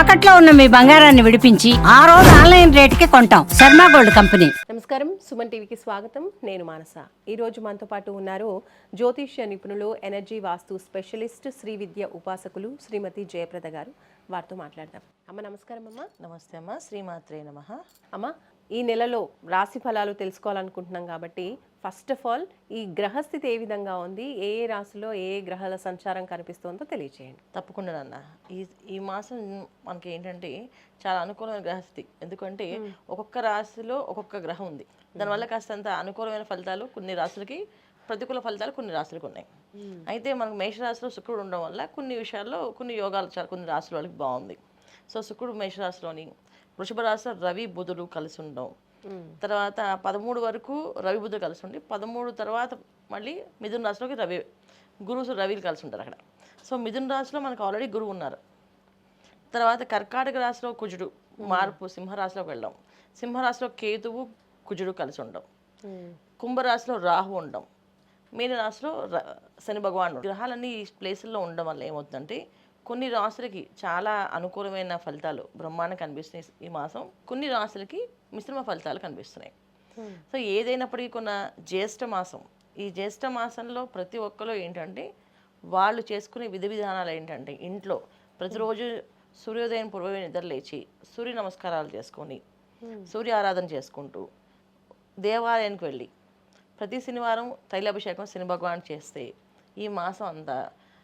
తాకట్లో ఉన్న మీ బంగారాన్ని విడిపించి ఆ రోజు ఆన్లైన్ రేటుకి కొంటాం. Sharma gold company. నమస్కారం. సుమన్ టీవీకి స్వాగతం. నేను మానస. ఈరోజు మనతో పాటు ఉన్నారు జ్యోతిష్య నిపుణులు ఎనర్జీ వాస్తు స్పెషలిస్ట్ శ్రీ విద్య ఉపాసకులు శ్రీమతి జయప్రద గారు. వారితో మాట్లాడదాం. అమ్మ నమస్కారం అమ్మ. నమస్తే అమ్మ. శ్రీమాత్రే నమ. అమ్మ ఈ నెలలో రాశి ఫలాలు తెలుసుకోవాలనుకుంటున్నాం కాబట్టి ఫస్ట్ ఆఫ్ ఆల్ ఈ గ్రహస్థితి ఏ విధంగా ఉంది? ఏ ఏ రాశిలో ఏ ఏ గ్రహాల సంచారం కనిపిస్తుందో తెలియచేయండి. తప్పకుండా నాన్న. ఈ ఈ మాసం మనకి ఏంటంటే చాలా అనుకూలమైన గ్రహస్థితి. ఎందుకంటే ఒక్కొక్క రాశిలో ఒక్కొక్క గ్రహం ఉంది. దానివల్ల కాస్తంత అనుకూలమైన ఫలితాలు కొన్ని రాశులకి ప్రతికూల ఫలితాలు కొన్ని రాశులకు ఉన్నాయి. అయితే మనకు మేషరాశిలో శుక్రుడు ఉండడం వల్ల కొన్ని విషయాల్లో కొన్ని యోగాలు చాలా కొన్ని రాశుల వాళ్ళకి బాగుంది. సో శుక్రుడు మేషరాశిలోని వృషభ రాశిలో రవి బుధుడు కలిసి ఉండడం తర్వాత పదమూడు వరకు రవి బుధుడు కలిసి ఉండి పదమూడు తర్వాత మళ్ళీ మిథున రాశిలోకి రవి గురువు రవిలు కలిసి ఉంటారు అక్కడ. సో మిథున రాశిలో మనకు ఆల్రెడీ గురువు ఉన్నారు. తర్వాత కర్కాటక రాశిలో కుజుడు మార్పు సింహరాశిలోకి వెళ్ళడం. సింహరాశిలో కేతువు కుజుడు కలిసి ఉండడం కుంభరాశిలో రాహు ఉండడం మీన రాశిలో శని భగవానుడు. గ్రహాలన్నీ ఈ ప్లేసుల్లో ఉండడం వల్ల ఏమవుతుందంటే కొన్ని రాశులకి చాలా అనుకూలమైన ఫలితాలు బ్రహ్మాండం కనిపిస్తున్నాయి ఈ మాసం. కొన్ని రాశులకి మిశ్రమ ఫలితాలు కనిపిస్తున్నాయి. సో ఏదైనప్పటికీ కొన్న జ్యేష్ఠ మాసం. ఈ జ్యేష్ఠ మాసంలో ప్రతి ఒక్కరు ఏంటంటే వాళ్ళు చేసుకునే విధి విధానాలు ఏంటంటే ఇంట్లో ప్రతిరోజు సూర్యోదయం పూర్వమే నిద్ర లేచి సూర్య నమస్కారాలు చేసుకొని సూర్య ఆరాధన చేసుకుంటూ దేవాలయానికి వెళ్ళి ప్రతి శనివారం తైలాభిషేకం శని భగవాన్ చేస్తే ఈ మాసం అంతా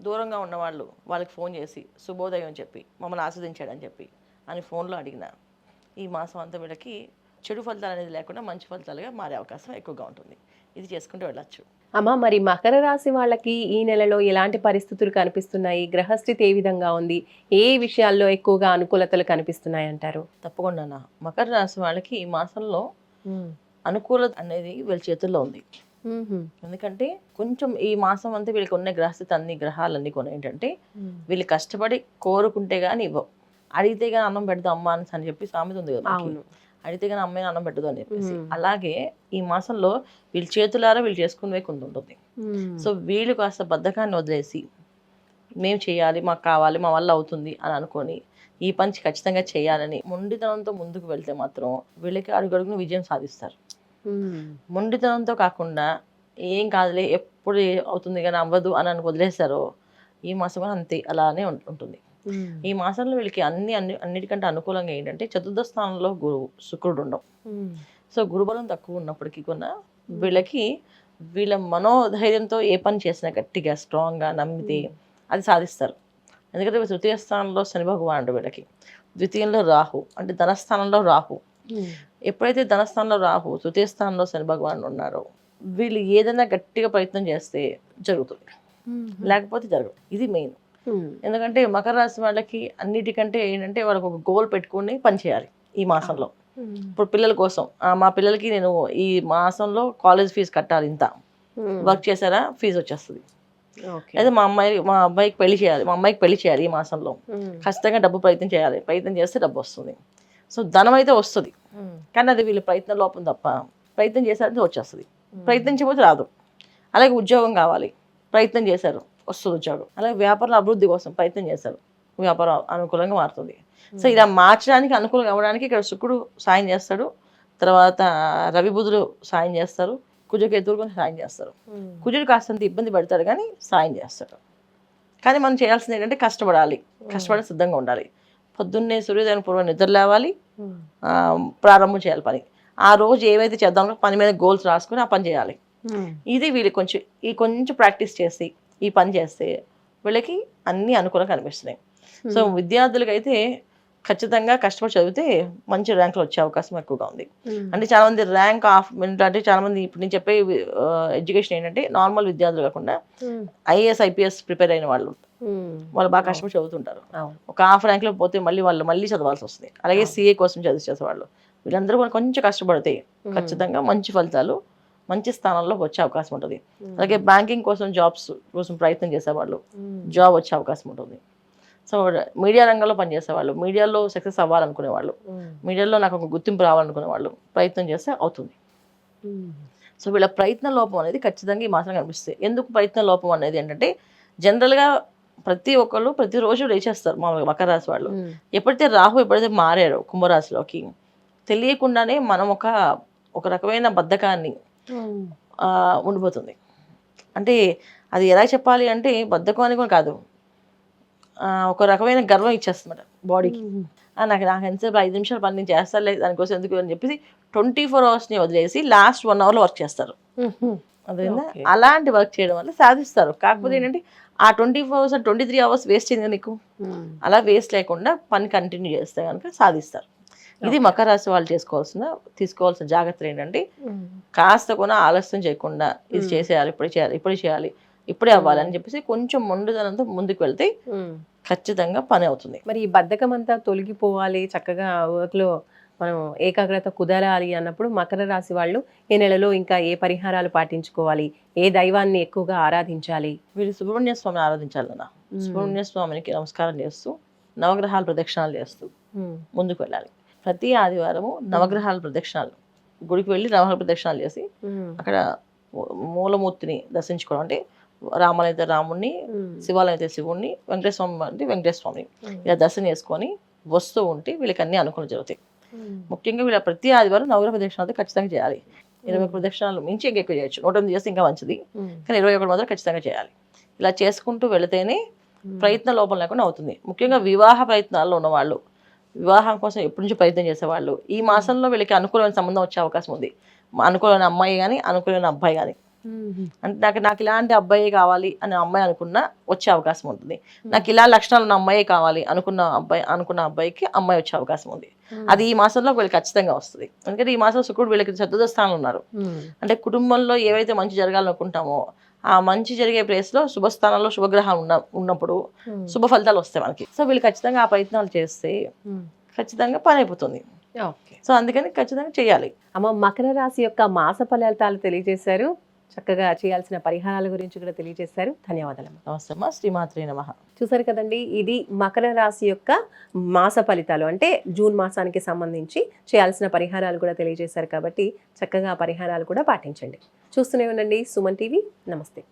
దూరంగా ఉన్నవాళ్ళు వాళ్ళకి ఫోన్ చేసి శుభోదయం అని చెప్పి మమ్మల్ని ఆస్వాదించాడని చెప్పి అని ఫోన్లో అడిగిన ఈ మాసం అంతా వీళ్ళకి చెడు ఫలితాలు అనేది లేకుండా మంచి ఫలితాలుగా మారే అవకాశం ఎక్కువగా ఉంటుంది. ఇది చేసుకుంటూ వెళ్ళచ్చు. అమ్మ మరి మకర రాశి వాళ్ళకి ఈ నెలలో ఎలాంటి పరిస్థితులు కనిపిస్తున్నాయి? గ్రహస్థితి ఏ విధంగా ఉంది? ఏ విషయాల్లో ఎక్కువగా అనుకూలతలు కనిపిస్తున్నాయి అంటారు? తప్పకుండా. మకర రాశి వాళ్ళకి ఈ మాసంలో అనుకూలత అనేది వీళ్ళ చేతుల్లో ఉంది. ఎందుకంటే కొంచెం ఈ మాసం అంతా వీళ్ళకి ఉన్న గ్రహస్థితి అన్ని గ్రహాలన్నీ కొన్ని ఏంటంటే వీళ్ళు కష్టపడి కోరుకుంటే గానీ ఇవ్వవు. అడిగితే గానీ అన్నం పెడదాం అమ్మా అని అని చెప్పి సామెత ఉంది కదా. అడిగితే గానీ అమ్మాయి అన్నం పెట్టదు అని చెప్పేసి. అలాగే ఈ మాసంలో వీళ్ళ చేతులారా వీళ్ళు చేసుకునే కొంత ఉంటుంది. సో వీళ్ళు కాస్త బద్ధకాన్ని వదిలేసి మేము చేయాలి మాకు కావాలి మా వల్ల అవుతుంది అని అనుకొని ఈ పని ఖచ్చితంగా చేయాలని మొండితనంతో ముందుకు వెళ్తే మాత్రం వీళ్ళకి అడుగడుగున విజయం సాధిస్తారు. మొండితనంతో కాకుండా ఏం కాదులే ఎప్పుడు అవుతుంది కానీ అవ్వదు అని అని వదిలేస్తారో ఈ మాసం కూడా అంతే అలానే ఉంటుంది. ఈ మాసంలో వీళ్ళకి అన్ని అన్ని అన్నిటికంటే అనుకూలంగా ఏంటంటే చతుర్థ స్థానంలో గురువు శుక్రుడు ఉండడం. సో గురుబలం తక్కువ ఉన్నప్పటికీ కూడా వీళ్ళకి వీళ్ళ మనోధైర్యంతో ఏ పని చేసినా గట్టిగా స్ట్రాంగ్గా నమ్మితే అది సాధిస్తారు. ఎందుకంటే తృతీయ స్థానంలో శని భగవానుడు వీళ్ళకి. ద్వితీయంలో రాహు అంటే ధనస్థానంలో రాహు. ఎప్పుడైతే ధనస్థానంలో రాహు తృతీయ స్థానంలో శని భగవానుడు ఉన్నారో వీళ్ళు ఏదైనా గట్టిగా ప్రయత్నం చేస్తే జరుగుతుంది. లేకపోతే జరగదు. ఇది మెయిన్. ఎందుకంటే మకర రాశి వాళ్ళకి అన్నిటికంటే ఏంటంటే వాళ్ళకి ఒక గోల్ పెట్టుకుని పని చేయాలి ఈ మాసంలో. ఇప్పుడు పిల్లల కోసం మా పిల్లలకి నేను ఈ మాసంలో కాలేజ్ ఫీజు కట్టాలి ఇంత. వర్క్ చేశారా? ఫీజు వచ్చేస్తుంది. అయితే మా అమ్మాయి మా అబ్బాయికి పెళ్ళి చేయాలి మా అమ్మాయికి పెళ్ళి చేయాలి ఈ మాసంలో. ఖచ్చితంగా డబ్బు ప్రయత్నం చేయాలి. ప్రయత్నం చేస్తే డబ్బు వస్తుంది. సో ధనం అయితే వస్తుంది కానీ అది వీళ్ళ ప్రయత్నం లోపం తప్ప ప్రయత్నం చేశారంటే వచ్చేస్తుంది. ప్రయత్నం చేయకపోతే రాదు. అలాగే ఉద్యోగం కావాలి. ప్రయత్నం చేశారు వస్తుంది ఉద్యోగం. అలాగే వ్యాపారం అభివృద్ధి కోసం ప్రయత్నం చేశారు. వ్యాపారం అనుకూలంగా మారుతుంది. సో ఇలా మార్చడానికి అనుకూలంగా అవ్వడానికి ఇక్కడ శుక్రుడు సాయం చేస్తాడు. తర్వాత రవి బుధుడు సాయం చేస్తారు. కుజకేతువులు కూడా సాయం చేస్తారు. కుజుడు కాస్తంత ఇబ్బంది పడతాడు కానీ సాయం చేస్తాడు. కానీ మనం చేయాల్సింది ఏంటంటే కష్టపడాలి. కష్టపడి సిద్ధంగా ఉండాలి. పొద్దున్నే సూర్యోదయం పూర్వం నిద్ర లేవాలి. ఆ, ప్రారంభం చేయాలి పని. ఆ రోజు ఏవైతే చేద్దామో పని మీద గోల్స్ రాసుకొని ఆ పని చేయాలి. ఇది వీళ్ళు కొంచెం ఈ కొంచెం ప్రాక్టీస్ చేసి ఈ పని చేస్తే వీళ్ళకి అన్ని అనుకూలంగా కనిపిస్తున్నాయి. సో విద్యార్థులకి అయితే ఖచ్చితంగా కష్టపడి చదివితే మంచి ర్యాంకులు వచ్చే అవకాశం ఎక్కువగా ఉంది. అంటే చాలా మంది ర్యాంక్ ఆఫ్ అంటే చాలా మంది ఇప్పుడు నేను చెప్పే ఎడ్యుకేషన్ ఏంటంటే నార్మల్ విద్యార్థులు కాకుండా ఐఏఎస్ ఐపీఎస్ ప్రిపేర్ అయిన వాళ్ళు. వాళ్ళు బాగా కష్టపడి చదువుతుంటారు. ఒక హాఫ్ ర్యాంక్లో పోతే మళ్ళీ వాళ్ళు మళ్ళీ చదవాల్సి వస్తుంది. అలాగే సీఏ కోసం చదివి చేసేవాళ్ళు వీళ్ళందరూ కూడా కొంచెం కష్టపడితే ఖచ్చితంగా మంచి ఫలితాలు మంచి స్థానంలో వచ్చే అవకాశం ఉంటుంది. అలాగే బ్యాంకింగ్ కోసం జాబ్స్ కోసం ప్రయత్నం చేసేవాళ్ళు జాబ్ వచ్చే అవకాశం ఉంటుంది. సో మీడియా రంగంలో పనిచేసేవాళ్ళు మీడియాలో సక్సెస్ అవ్వాలనుకునే వాళ్ళు మీడియాలో నాకు ఒక గుర్తింపు రావాలనుకునే వాళ్ళు ప్రయత్నం చేస్తే అవుతుంది. సో వీళ్ళ ప్రయత్న లోపం అనేది ఖచ్చితంగా ఈ మాసం కనిపిస్తుంది. ఎందుకు ప్రయత్న లోపం అనేది ఏంటంటే జనరల్గా ప్రతి ఒక్కళ్ళు ప్రతిరోజు లేచేస్తారు మామూలుగా మకర రాశి వాళ్ళు. ఎప్పుడైతే రాహు ఎప్పుడైతే మారాడో కుంభరాశిలోకి తెలియకుండానే మనం ఒక ఒక రకమైన బద్ధకాన్ని ఉండిపోతుంది. అంటే అది ఎలా చెప్పాలి అంటే బద్ధకం అని కూడా కాదు. ఒక రకమైన గర్వం ఇచ్చేస్తుందన్నమాట బాడీకి. నాకు నాకు ఎంతసేపు ఐదు నిమిషాలు పని నేను చేస్తాలే దానికోసం ఎందుకు అని చెప్పేసి ట్వంటీ ఫోర్ అవర్స్ని వదిలేసి లాస్ట్ వన్ అవర్లో వర్క్ చేస్తారు. Okay. అలాంటి వర్క్ చేయడం వల్ల సాధిస్తారు. కాకపోతే ఏంటంటే ఆ twenty four hours twenty three hours waste అయింది నీకు? అలా వేస్ట్ లేకుండా పని కంటిన్యూ చేస్తే కనుక సాధిస్తారు. ఇది మకర రాశి వాళ్ళు చేసుకోవాల్సిన తీసుకోవాల్సిన జాగ్రత్తలు ఏంటంటే కాస్త కూడా ఆలస్యం చేయకుండా ఇది చేసేయాలి ఇప్పుడే చేయాలి ఇప్పుడే చేయాలి ఇప్పుడే అవ్వాలి అని చెప్పేసి కొంచెం మొండుదనంతో ముందుకు వెళ్తే ఖచ్చితంగా పని అవుతుంది. మరి ఈ బద్ధకం అంతా తొలగిపోవాలి చక్కగా work లో మనం ఏకాగ్రత కుదరాలి అన్నప్పుడు మకర రాశి వాళ్ళు ఈ నెలలో ఇంకా ఏ పరిహారాలు పాటించుకోవాలి? ఏ దైవాన్ని ఎక్కువగా ఆరాధించాలి? వీళ్ళు సుబ్రహ్మణ్య స్వామిని ఆరాధించాలన్న సుబ్రహ్మణ్య స్వామికి నమస్కారం చేస్తూ నవగ్రహాల ప్రదక్షిణాలు చేస్తూ ముందుకు వెళ్ళాలి. ప్రతి ఆదివారము నవగ్రహాల ప్రదక్షిణాలు గుడికి వెళ్ళి నవగ్రహాల ప్రదక్షిణాలు చేసి అక్కడ మూలమూర్తిని దర్శించుకోవడం అంటే రామాలయం అయితే రాముడిని శివాలయం అయితే శివుణ్ణి వెంకటేశ్వర అంటే వెంకటేశ్వర స్వామిని ఇలా దర్శనం చేసుకొని వస్తూ ఉంటే వీళ్ళకి అన్ని అనుకూలం జరుగుతాయి. ముఖ్యంగా వీళ్ళ ప్రతి ఆదివారం నవగ్రహ ప్రదక్షిణాలు అయితే ఖచ్చితంగా చేయాలి. ఇరవై ప్రదక్షిణాలు మించి ఇంకా ఎక్కువ చేయొచ్చు. నూట ఎనిమిది చేస్తే ఇంకా మంచిది. కానీ ఇరవై ఒకటి మాత్రం ఖచ్చితంగా చేయాలి. ఇలా చేసుకుంటూ వెళితేనే ప్రయత్న లోపం లేకుండా అవుతుంది. ముఖ్యంగా వివాహ ప్రయత్నాల్లో ఉన్నవాళ్ళు వివాహం కోసం ఎప్పటి నుంచి ప్రయత్నం చేసేవాళ్ళు ఈ మాసంలో వీళ్ళకి అనుకూలమైన సంబంధం వచ్చే అవకాశం ఉంది. అనుకూలమైన అమ్మాయి కానీ అనుకూలమైన అబ్బాయి కానీ అంటే నాకు నాకు ఇలాంటి అబ్బాయి కావాలి అనే అమ్మాయి అనుకున్న వచ్చే అవకాశం ఉంటుంది. నాకు ఇలా లక్షణాలు ఉన్న అమ్మాయి కావాలి అనుకున్న అబ్బాయి అనుకున్న అబ్బాయికి అమ్మాయి వచ్చే అవకాశం ఉంది. అది ఈ మాసంలో వీళ్ళకి ఖచ్చితంగా వస్తుంది. ఎందుకంటే ఈ మాసం శుక్రుడు వీళ్ళకి చతుర్థ స్థానంలో ఉన్నారు. అంటే కుటుంబంలో ఏవైతే మంచి జరగాలనుకుంటామో ఆ మంచి జరిగే ప్లేస్లో శుభస్థానంలో శుభగ్రహాలు ఉన్న ఉన్నప్పుడు శుభ ఫలితాలు వస్తాయి మనకి. సో వీళ్ళు ఖచ్చితంగా ఆ ప్రయత్నాలు చేస్తే ఖచ్చితంగా పని అయిపోతుంది సో అందుకని ఖచ్చితంగా చేయాలి. అమ్మ మకర రాశి యొక్క మాస ఫలితాలు తెలియజేశారు. చక్కగా చేయాల్సిన పరిహారాల గురించి కూడా తెలియజేశారు. ధన్యవాదాలు. నమస్తే అమ్మా. శ్రీమాత్రి నమ. చూసారు కదండి ఇది మకర రాశి యొక్క మాస ఫలితాలు. అంటే జూన్ మాసానికి సంబంధించి చేయాల్సిన పరిహారాలు కూడా తెలియజేశారు కాబట్టి చక్కగా పరిహారాలు కూడా పాటించండి. చూస్తూనే ఉండండి సుమన్ టీవీ. నమస్తే.